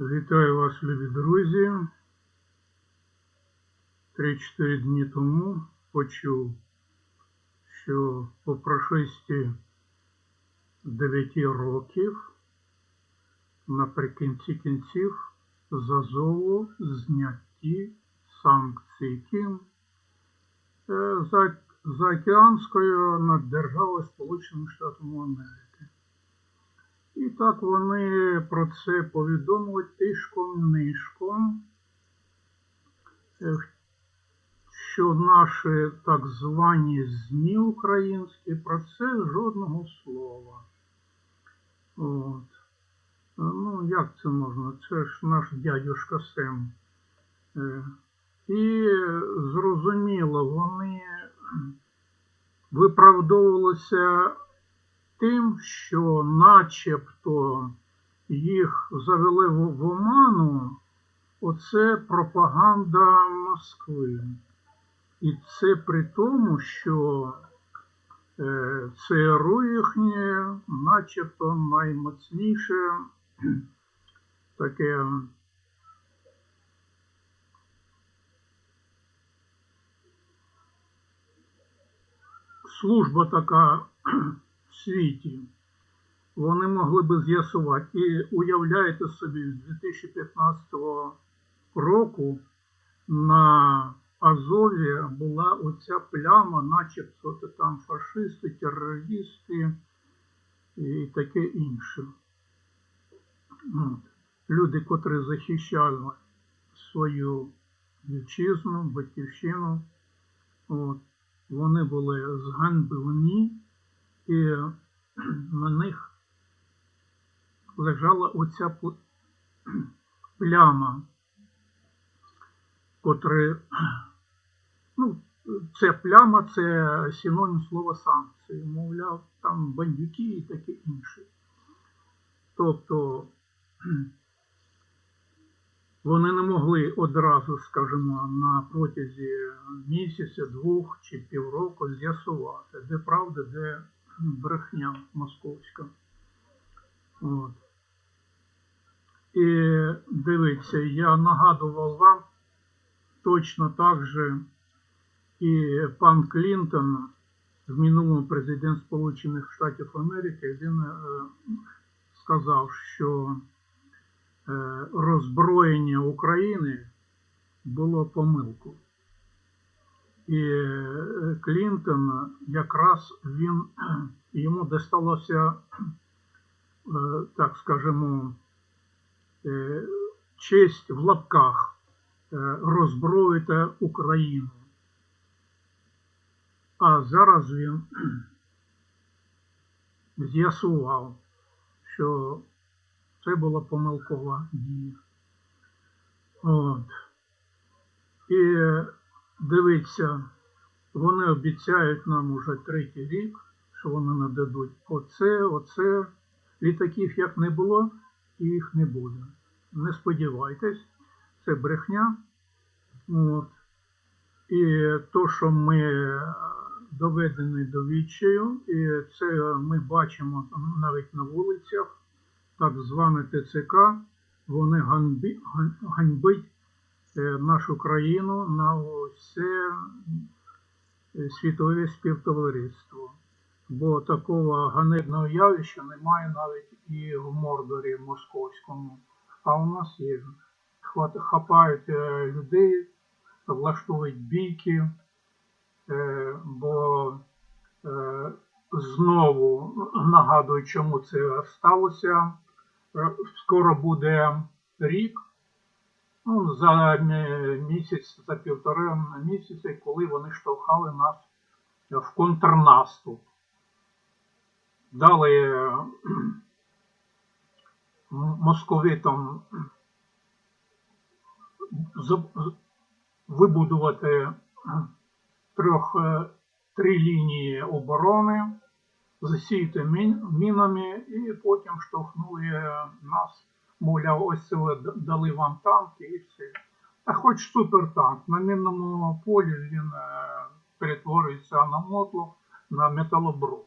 Вітаю вас, любі друзі. Три-чотири дні тому почув, що по прошесті 9 років наприкінці кінців з Азову зняті санкції ким Е, за, заокеанською наддержавою Сполучених Штатів Америки. І так вони про це повідомили тишком-нишком, е, що наші так звані ЗМІ українські про це жодного слова. От. Е, Ну, як це можна? Це ж наш дядюшка Сем. Е, І зрозуміло, вони виправдовувалися тим, що начебто їх завели в, оману, оце пропаганда Москви. І це при тому, що е, ЦРУ їхнє, начебто наймоцніше таке. Служба така світі. Вони могли би з'ясувати. І уявляєте собі, з 2015 року на Азові була оця пляма, начебто там фашисти, терористи і таке інше. Люди, котрі захищали свою вітчизну, батьківщину, от, вони були зганьблені, і на них лежала оця пл- пляма, котре, ну, це пляма це синонім слова санкції, мовляв, там бандюки і таке інше. Тобто вони не могли одразу, скажімо, на протязі місяця, двох чи півроку з'ясувати, де правда, де брехня московська. От. І дивіться, я нагадував вам точно так же і пан Клінтон, в минулому президент Сполучених Штатів Америки, він е, сказав, що е, роззброєння України було помилкою. І е, Клінтон якраз він йому досталося, е, так скажемо, е, честь в лапках роззброїти Україну. А зараз він з'ясував, що це була помилкова дія. От. І дивіться, вони обіцяють нам уже третій рік, що вони нададуть оце, оце. Літаків як не було, і їх не буде. Не сподівайтесь, це брехня. От. І то, що ми доведені до відчаю, і це ми бачимо навіть на вулицях, так зване ТЦК, вони ганьбить нашу країну на все е, світове співтовариство. Бо такого ганебного явища немає навіть і в Мордорі московському. А у нас є. Хапають е, людей, влаштовують бійки, е, бо е, знову нагадую, чому це сталося. Е, Скоро буде рік, ну, за місяць, за півтори місяця, коли вони штовхали нас в контрнаступ. Дали е, московитам вибудувати трьох, е, три лінії оборони, засіяти мін- мінами і потім штовхнули нас, мовляв, ось дали вам танки і все. А хоч супертанк, на мінному полі він е, перетворюється на мотлох, на металобрух.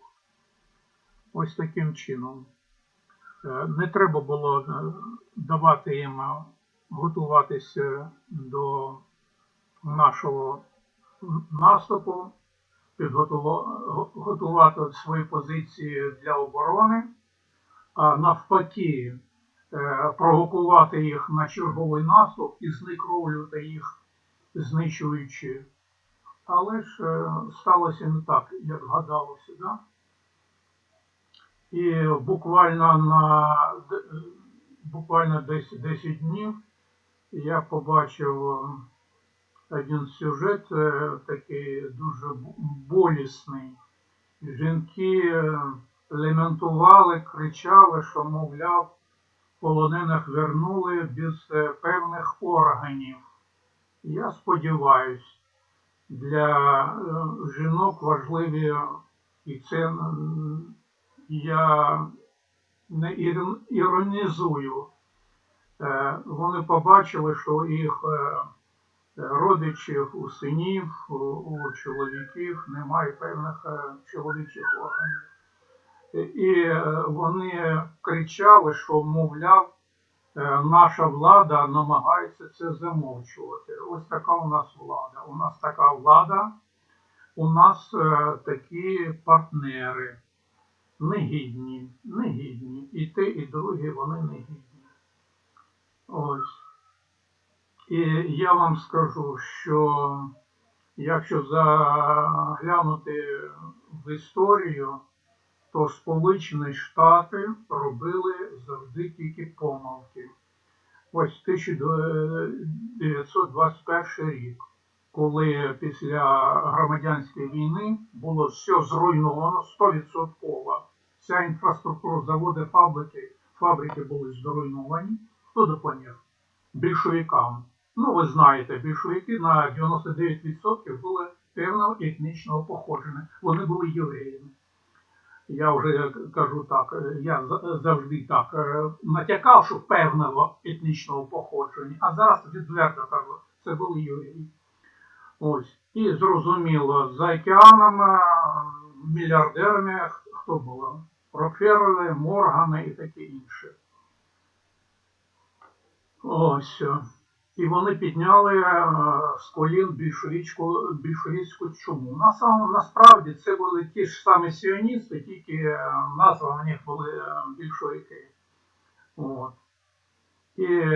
Ось таким чином. Е, Не треба було е, давати їм готуватися до нашого наступу, готувати свої позиції для оборони, а навпаки, провокувати їх на черговий наступ і зникровлювати їх, знищуючи. Але ж е, сталося не так, як гадалося. Да? І буквально на буквально десь 10 днів я побачив е, один сюжет е, такий дуже болісний. Жінки е, лементували, кричали, що, мовляв, полонених вернули без е, певних органів. Я сподіваюся, для е, жінок важливі, і це я не іронізую. Е, Вони побачили, що їх родичів, у синів, у, чоловіків немає певних чоловічих органів. І е, вони кричали, що, мовляв, е, наша влада намагається це замовчувати. Ось така у нас влада. У нас така влада, у нас е, такі партнери. Негідні, негідні. І те, і другі вони негідні. Ось. І я вам скажу, що якщо заглянути в історію, то Сполучені Штати робили завжди тільки помилки. Ось 1921 рік, коли після громадянської війни було все зруйновано 100%. Вся інфраструктура, заводи, фабрики, фабрики були зруйновані. Хто допоміг? Більшовикам. Ну, ви знаєте, більшовики на 99% були певного етнічного походження. Вони були євреями. Я вже кажу так, е, я за- завжди так е, натякав, що певного етнічного походження, а зараз відверто кажу, це були євреї. Ось. І зрозуміло, за океаном мільярдерами хто було? Рокфеллери, Моргани і таке інше. Ось. І вони підняли е, з колін більшовицьку, більшовицьку чуму. На самому, насправді це були ті ж самі сіоністи, тільки е, назва на них були е, більшовики. От. І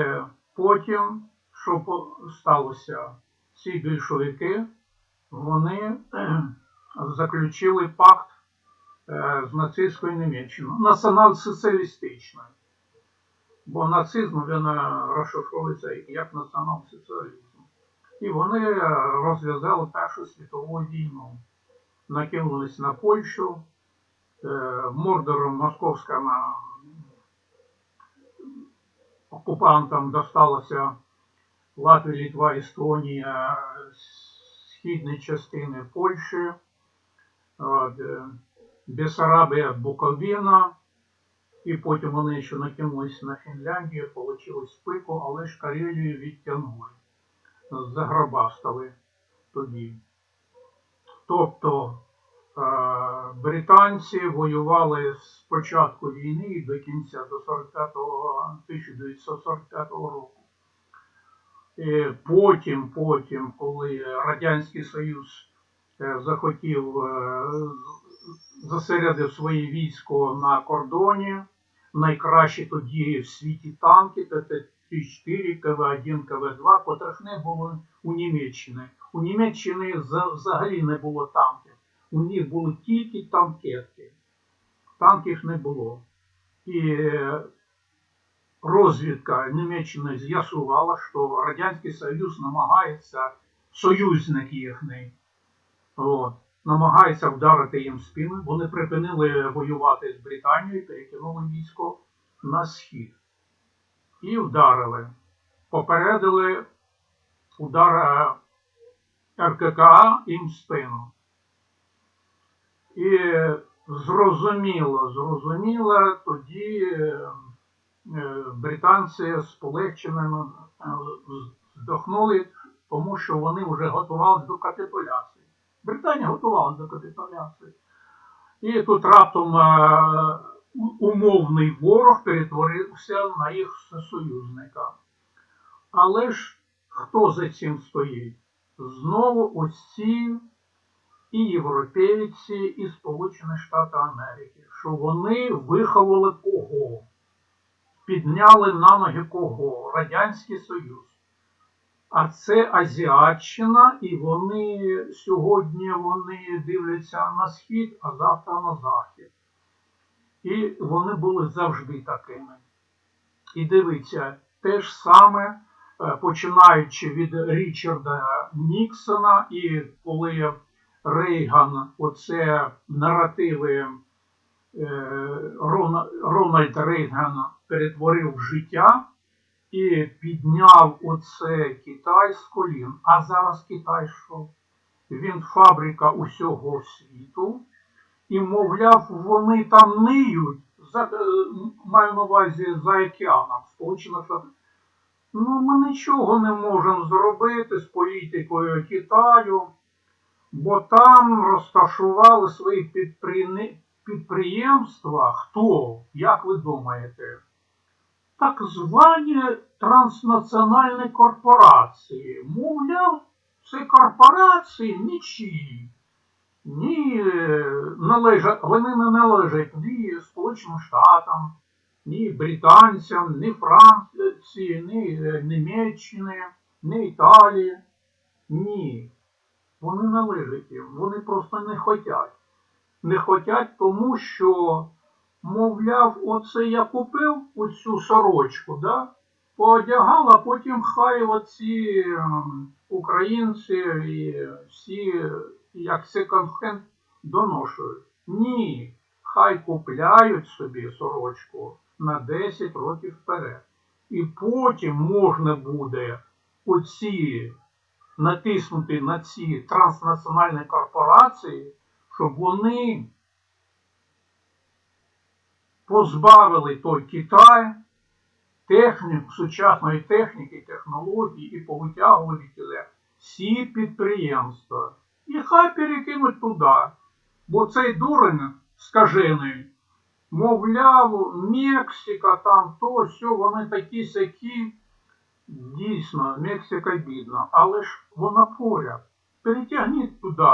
потім, що сталося? Ці більшовики, вони заключили пакт з нацистською Німеччиною, націонал-соціалістичною. Бо нацизм він е, розшифровується як націонал-соціалізм. І вони е, розв'язали Першу світову війну, накинулись на Польщу, е, мордором московським окупантам досталося Латвія, Літва, Естонія, східні частини Польщі, Бесарабія, Буковина. І потім вони ще накинулись на Фінляндію, отримали пику, але ж Карелію відтягнули. Заграбастали тоді. Тобто е, британці воювали з початку війни і до кінця, до 45-го, 1945 року. І потім, потім, коли Радянський Союз е, захотів е, з- зосередив своє військо на кордоні, найкращі тоді в світі танки, ТТ-34, КВ-1, КВ-2, котрих не було у Німеччини. У Німеччини взагалі не було танків. У них були тільки танкетки. Танків не було. І е, розвідка Німеччини з'ясувала, що Радянський Союз намагається, союзник їхній, от, намагається вдарити їм в спину. Вони припинили воювати з Британією, перекинули військо на схід. І вдарили. Попередили удар е, РККА їм в спину. І зрозуміло, зрозуміло, тоді е, е, британці з полегченими е, здохнули, тому що вони вже готувалися до капітуляції. Британія готувалася до капітуляції. І тут раптом е, умовний ворог перетворився на їх союзника. Але ж хто за цим стоїть? Знову ось ці і європейці, і Сполучені Штати Америки, що вони виховали кого? Підняли на ноги кого? Радянський Союз. А це Азіатчина, і вони сьогодні вони дивляться на схід, а завтра на захід. І вони були завжди такими. І дивіться, те ж саме, е, починаючи від Річарда Ніксона, і коли Рейган, оце наративи е, Рона- Рональд Рейган перетворив в життя і підняв оце Китай з колін. А зараз Китай що? Він фабрика усього світу. І, мовляв, вони там ниють, за, е, маю на увазі за океаном, Сполучених Штатів. Ну, ми нічого не можемо зробити з політикою Китаю, бо там розташували свої підприємства. Хто? Як ви думаєте? Так звані транснаціональні корпорації. Мовляв, це корпорації нічиї. Ні, належать, вони не належать ні Сполученим Штатам, ні британцям, ні Франції, ні Німеччини, ні Італії. Ні. Вони належать їм. Вони просто не хотять. Не хотять, тому що, мовляв, оце я купив оцю сорочку, да? поодягав, а потім хай оці ем, українці і всі як секонд-хенд доношують. Ні, хай купляють собі сорочку на 10 років вперед. І потім можна буде оці натиснути на ці транснаціональні корпорації, щоб вони позбавили той Китай технік, сучасної техніки, технологій і повитягували тіле всі підприємства. І хай перекинуть туди. Бо цей дурень скажений, мовляв, Мексика там то, сьо, вони такі сякі. Дійсно, Мексика бідна, але ж вона поряд. Перетягніть туди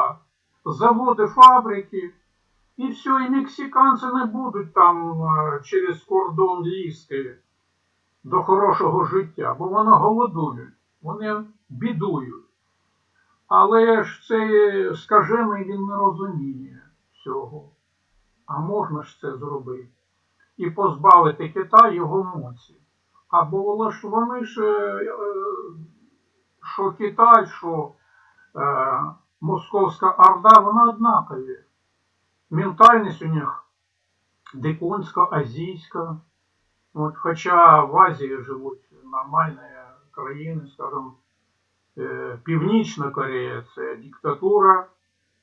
заводи, фабрики, і все, і мексиканці не будуть там е, через кордон лізти до хорошого життя, бо вони голодують, вони бідують. Але ж цей скажений він не розуміє цього. А можна ж це зробити. І позбавити Китай його моці. А було ж вони ж, е, е, що Китай, що Московська Орда, вона однакові. Ментальність у них дикунська, азійська. От, хоча в Азії живуть нормальні країни, скажімо, е, Північна Корея це диктатура,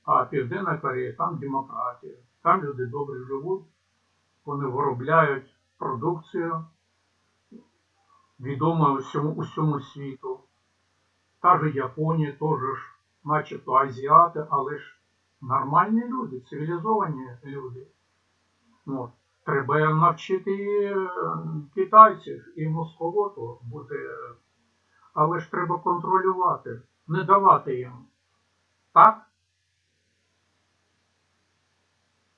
а Південна Корея там демократія. Там люди добре живуть, вони виробляють продукцію, відому усьому, усьому світу. Та ж Японія теж начебто азіати, але ж нормальні люди, цивілізовані люди. От. Треба навчити е, китайців і московоту бути, але ж треба контролювати, не давати їм. Так?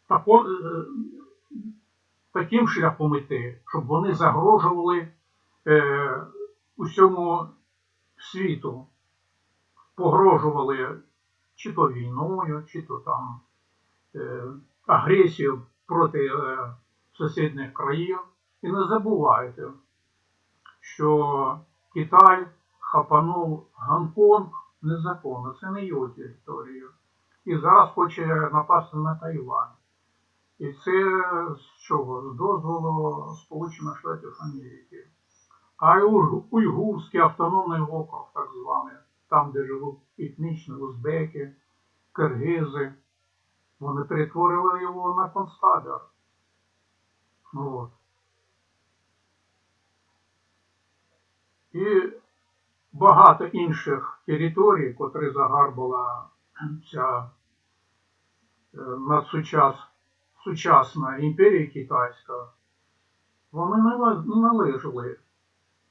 Тако, е, таким шляхом іти, щоб вони загрожували е, усьому світу, погрожували чи то війною, чи то там е, агресією проти е, сусідніх країн. І не забувайте, що Китай хапанув Гонконг незаконно, це не його територія. І зараз хоче напасти на Тайвань. І це з чого? З дозволу Сполучених Штатів Америки. А Уйгурський автономний округ, так званий, там, де живуть етнічні узбеки, киргизи, вони перетворили його на концтабір. От. І багато інших територій, котрі загарбала ця е, надсучас сучасна імперія китайська, вони не належали.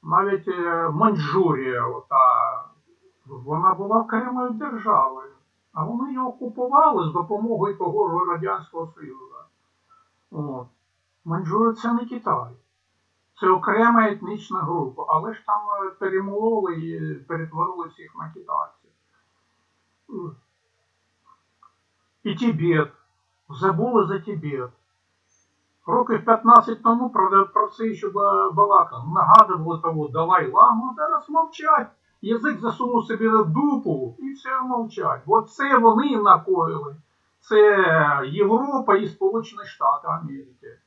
Навіть е, Маньчжурія, ота, вона була окремою державою, а вони її окупували з допомогою того ж Радянського Союзу. От. Це не Китай. Це окрема етнічна група, але ж там е, перемололи і перетворили всіх на китайців. І Тибет. Забули за Тибет. Років 15 тому про, це ще ба- балакав. Нагадували того Далай Ламу, а зараз мовчать. Язик засунув собі в дупу і все мовчать. Бо це вони накоїли. Це Європа і Сполучені Штати Америки.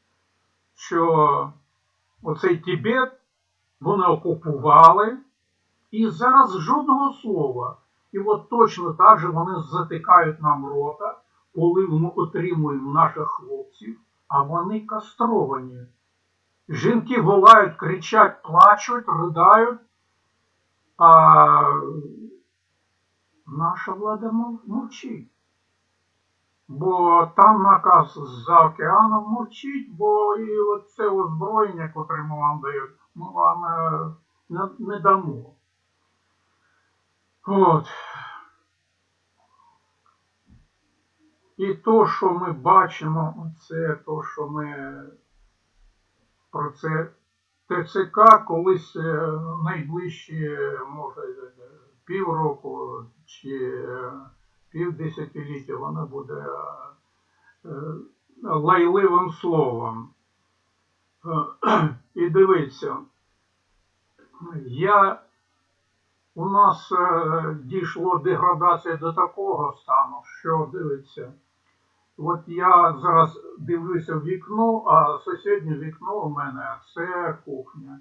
Що оцей Тибет вони окупували, і зараз жодного слова. І от точно так же вони затикають нам рота, коли ми отримуємо наших хлопців, а вони кастровані. Жінки волають, кричать, плачуть, riдають, а наша влада мов- мовчить. Бо там наказ за океаном мовчить, бо і це озброєння, котре ми вам дають, ми вам е, не, не дамо. От. І то, що ми бачимо, це то, що ми про це ТЦК колись е, найближчі, може, е, півроку чи е, півдесятиліття, воно буде лайливим словом. І дивіться, я у нас дійшло деградація до такого стану, що дивиться. От я зараз дивлюся в вікно, а сусіднє вікно у мене це кухня.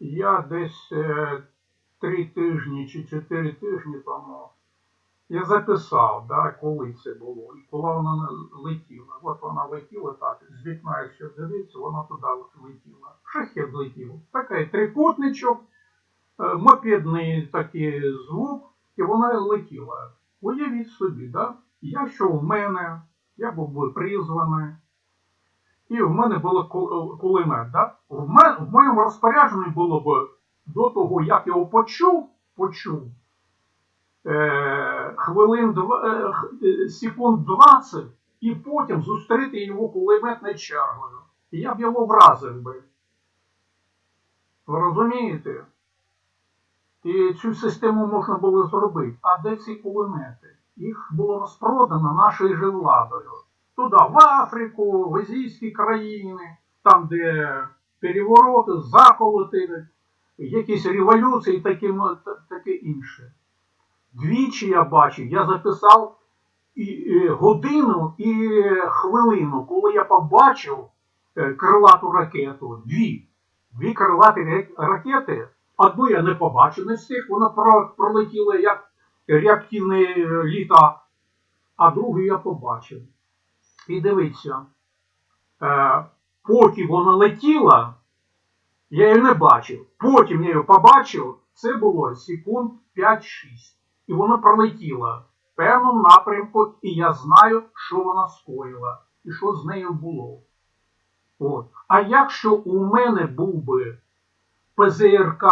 Я десь е, три тижні чи чотири тижні тому я записав, да, коли це було, і коли вона летіла. От вона летіла так, з вікна, якщо дивитися, вона туди летіла. Шахет летів. Такий трикутничок, е, мопедний такий звук, і вона летіла. Уявіть собі, да? я що в мене, я був би призваний, і в мене було кулемет. Да? В, мен, в моєму розпорядженні було б до того, як його почув, почув, е, хвилин два, е, е, секунд 20, і потім зустріти його кулеметною чергою. І я б його вразив би. Ви розумієте? І цю систему можна було зробити. А де ці кулемети? Їх було розпродано нашою же владою. Туди, в Африку, в азійські країни, там, де перевороти, заколоти, якісь революції і таке, таке інше. Двічі я бачив, я записав і, годину і хвилину, коли я побачив е, крилату ракету. Дві. Дві крилаті ракети. Одну я не побачив, не встиг, вона про- пролетіла як реактивний е, літак, а другу я побачив. І дивіться, е, поки вона летіла, я її не бачив. Потім я її побачив, це було секунд 5-6. І вона пролетіла в певному напрямку, і я знаю, що вона скоїла і що з нею було. От. А якщо у мене був би ПЗРК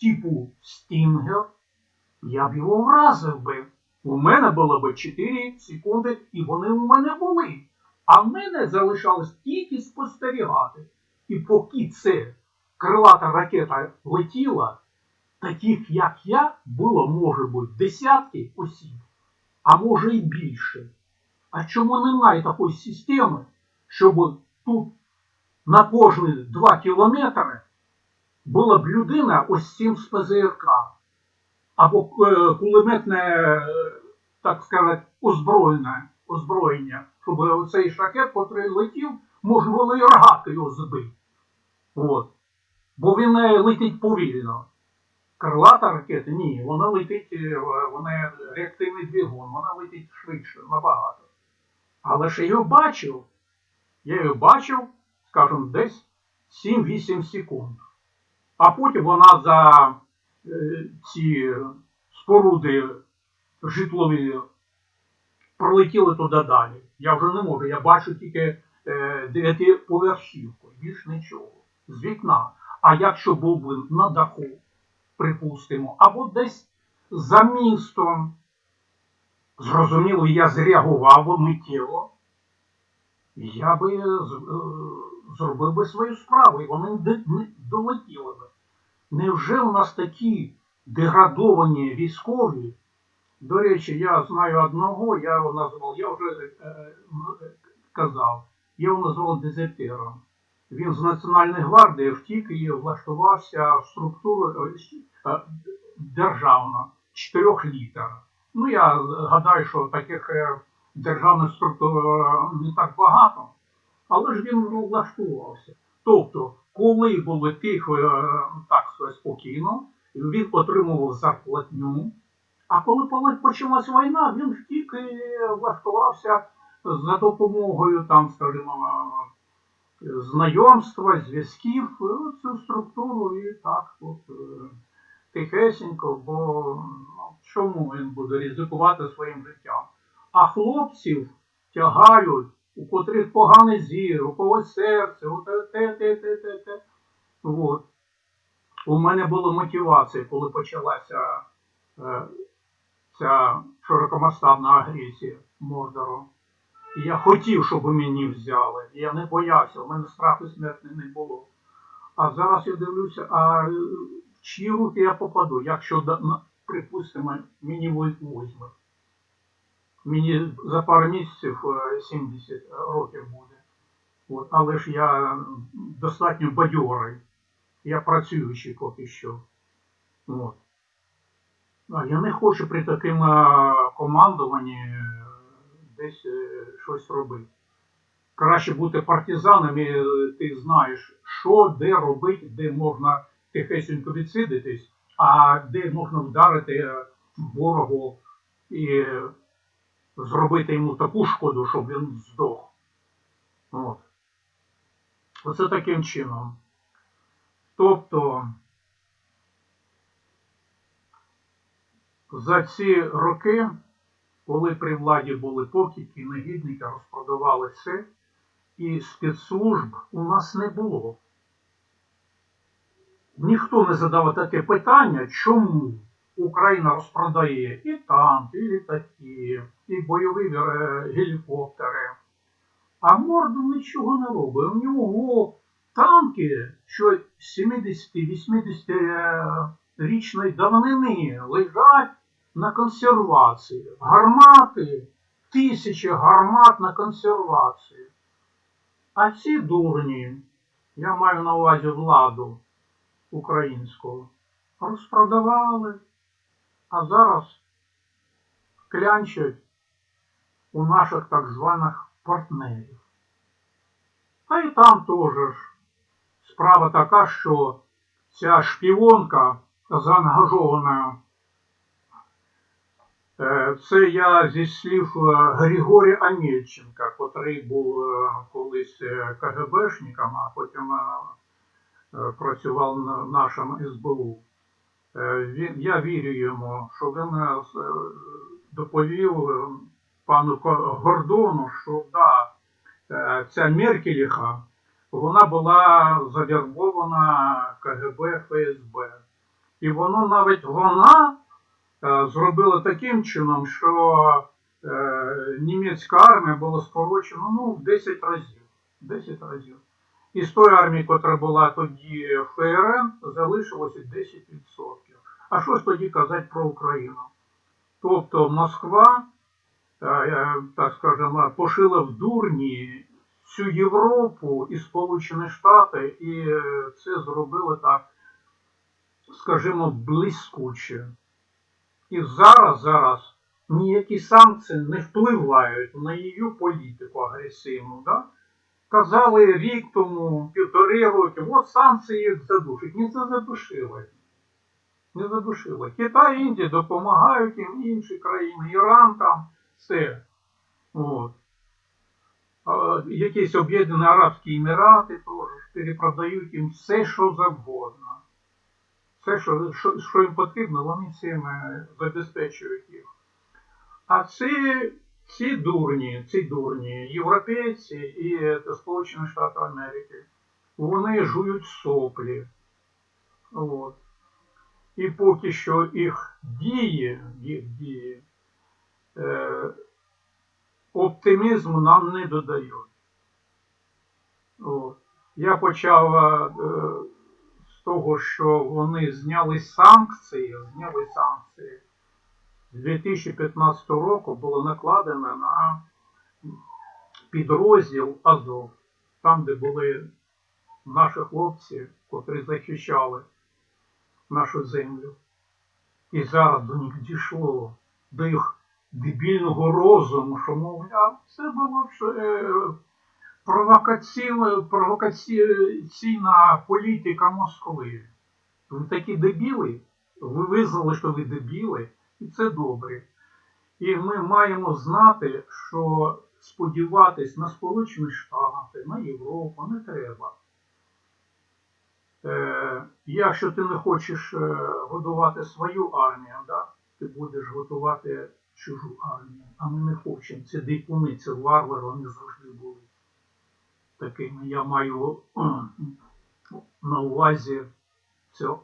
типу Стінгер, я б його вразив би. У мене було б 4 секунди, і вони у мене були. А в мене залишалось тільки спостерігати. І поки це крилата ракета летіла, таких як я було, може бути, десятки осіб, а може і більше. А чому немає такої системи, щоб тут на кожні 2 кілометри була б людина ось цим з ПЗРК? Або е, кулеметне, е, так сказати, озброєння, озброєння, щоб цей шахет, котрий летів, можна було і рогатки його збити. От. Бо він е, летить повільно. Крилата ракета, ні, вона летить, вона реактивний двигун, вона летить швидше, набагато. Але ж я його бачив. Я його бачив, скажімо, десь 7-8 секунд. А потім вона за ці споруди житлові пролетіли туди далі. Я вже не можу, я бачу тільки е, дев'ятиповерхівку, більш нічого. З вікна. А якщо був би на даху, припустимо, або десь за містом, зрозуміло, я зреагував миттєво, я би е, зробив би свою справу, і вони не долетіли би. Невже у нас такі деградовані військові? До речі, я знаю одного, я його назвав, я вже е, е, казав, я його назвав дезертиром. Він з Національної гвардії втік і влаштувався в структуру е, е, державну, чотирьох літер. Ну, я гадаю, що таких е, державних структур е, не так багато, але ж він влаштувався. Тобто, коли було тихо, е, так спокійно, він отримував зарплатню, а коли почалась війна, він втік і влаштувався за допомогою там, скажімо, знайомства, зв'язків, е, цю структуру і так от е, тихесенько, бо ну, чому він буде ризикувати своїм життям? А хлопців тягають, у котрих поганий зір, у когось серце, у те, те, те, те, те. От. У мене була мотивація, коли почалася е, ця широкомасштабна агресія Мордору. І я хотів, щоб мені взяли. Я не боявся, у мене страху смерті не було. А зараз я дивлюся, а в чиї руки я попаду, якщо, припустимо, мені возьмуть. Мені за пару місяців е, 70 років буде. От, але ж я достатньо бадьорий. Я працюючий поки що. От. Я не хочу при такому командуванні е, десь е, щось робити. Краще бути партизаном, і е, ти знаєш, що, де робити, де можна тихесенько відсидитись, а де можна вдарити е, ворогу і е, зробити йому таку шкоду, щоб він здох. От. Оце таким чином. Тобто за ці роки, коли при владі були покидьки, негідники, розпродавали все, і спецслужб у нас не було. Ніхто не задав таке питання, чому Україна розпродає і танки, і літаки, і бойові е, гелікоптери. А морду нічого не робить. У нього танки, що 70-80 річної давнини лежать на консервації. Гармати, тисячі гармат на консервації. А ці дурні, я маю на увазі владу українську, розпродавали, а зараз клянчать у наших так званих партнерів. А і там теж справа така, що ця шпіонка заангажована. е, Це я зі слів е, Григорія Анєльченка, котрий був е, колись КГБшником, а потім працював на нашому СБУ. Е, я вірю йому, що він е, е, доповів пану Гордону, що да, ця Меркеліха, вона була завербована КГБ ФСБ. І воно навіть вона зробила таким чином, що німецька армія була скорочена ну, в 10 разів. 10 разів. І з тої армії, яка була тоді в ФРН, залишилося 10%. А що ж тоді казати про Україну? Тобто Москва, е, е, так скажемо, пошила в дурні всю Європу і Сполучені Штати, і е, це зробили так, скажімо, блискуче. І зараз, зараз ніякі санкції не впливають на її політику агресивну. Да? Казали рік тому, півтори роки, от санкції їх задушать. Не це задушили. Не задушили. Китай, Індія допомагають їм, інші країни, Іран там, все. От. Якісь Об'єднані Арабські Емірати теж перепродають їм все, що завгодно. Все, що, що, що їм потрібно, вони цим е, забезпечують їх. А ці ці дурні, ці дурні європейці і е, Сполучені Штати Америки, вони жують соплі. От. І поки що їх дії, їх дії, е, оптимізму нам не додають. Я почав е, з того, що вони зняли санкції, зняли санкції. З 2015 року було накладено на підрозділ Азов, там, де були наші хлопці, котрі захищали нашу землю. І зараз до них дійшло, до їх дебільного розуму, що, мовляв, це було е, провокаційна, політика Москви. Ви такі дебіли, ви визнали, що ви дебіли, і це добре. І ми маємо знати, що сподіватись на Сполучені Штати, на Європу не треба. Е, якщо ти не хочеш е, годувати свою армію, да, ти будеш готувати чужу армію. А ми не хочемо. Це дикуни, це варвари, вони завжди були такими. Я маю на увазі цю е,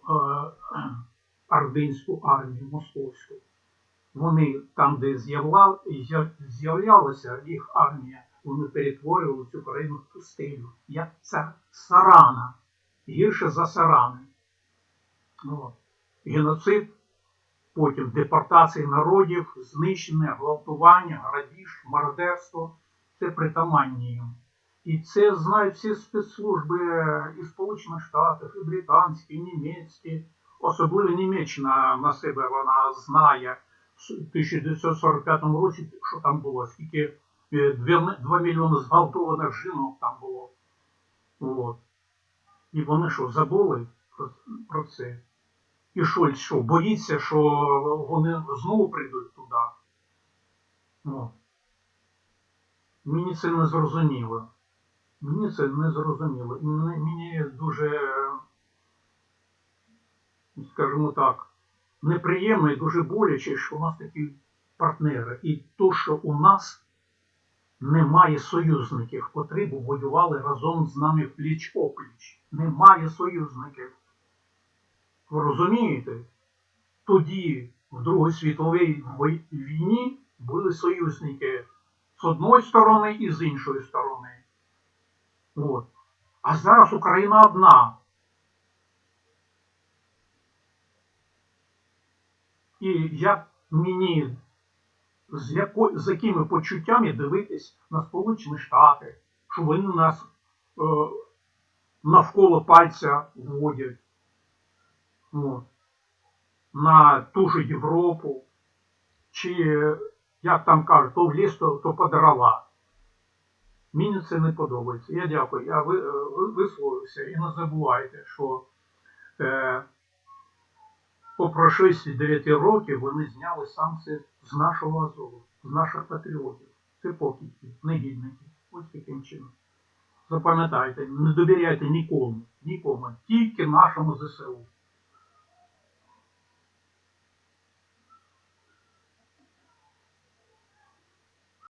ординську армію московську. Вони там, де з'являлася їх армія, вони перетворювали цю країну в пустелю. Як ця сарана, гірше за сарани. От. Геноцид, потім депортація народів, знищення, гвалтування, грабіж, мародерство це притаманні їм. І це знають всі спецслужби і Сполучених Штатів, і британські, і німецькі. Особливо Німеччина на себе вона знає в 1945 році, що там було, скільки 2 мільйони зґвалтованих жінок там було. От. І вони що, забули про це? І Шольц що, боїться, що вони знову прийдуть туди? От. Мені це не зрозуміло. Мені це не зрозуміло. І мені, дуже, скажімо так, неприємно і дуже боляче, що у нас такі партнери. І то, що у нас немає союзників, котрі б воювали разом з нами пліч опліч. Немає союзників. Ви розумієте? Тоді, в Другій світовій війні, були союзники з одної сторони і з іншої сторони. От. А зараз Україна одна. І як мені з, яко, з якими почуттями дивитись на Сполучені Штати, що вони нас е, навколо пальця вводять От. на ту ж Європу, чи, як там кажуть, то в ліс, то, то по дрова. Мені це не подобається. Я дякую. Я е, ви- висловився. І не забувайте, що е, по прошестві 9 років вони зняли санкції з нашого Азову, з наших патріотів. Це покидьки, негідники. Ось таким чином. Запам'ятайте, не довіряйте нікому, нікому, тільки нашому ЗСУ.